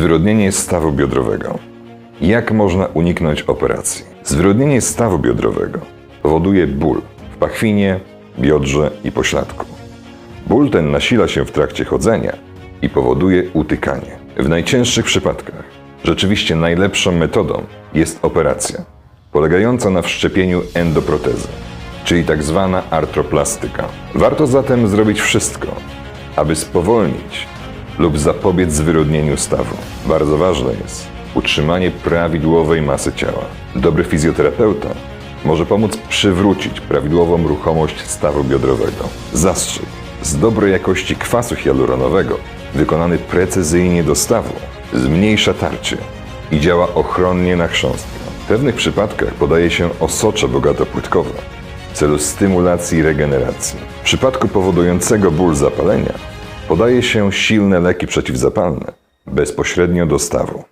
Zwyrodnienie stawu biodrowego. Jak można uniknąć operacji? Zwyrodnienie stawu biodrowego powoduje ból w pachwinie, biodrze i pośladku. Ból ten nasila się w trakcie chodzenia i powoduje utykanie. W najcięższych przypadkach rzeczywiście najlepszą metodą jest operacja, polegająca na wszczepieniu endoprotezy, czyli tak zwana artroplastyka. Warto zatem zrobić wszystko, aby spowolnić lub zapobiec zwyrodnieniu stawu. Bardzo ważne jest utrzymanie prawidłowej masy ciała. Dobry fizjoterapeuta może pomóc przywrócić prawidłową ruchomość stawu biodrowego. Zastrzyk z dobrej jakości kwasu hialuronowego, wykonany precyzyjnie do stawu, zmniejsza tarcie i działa ochronnie na chrząstkę. W pewnych przypadkach podaje się osocze bogatopłytkowe w celu stymulacji regeneracji. W przypadku powodującego ból zapalenia podaje się silne leki przeciwzapalne bezpośrednio do stawu.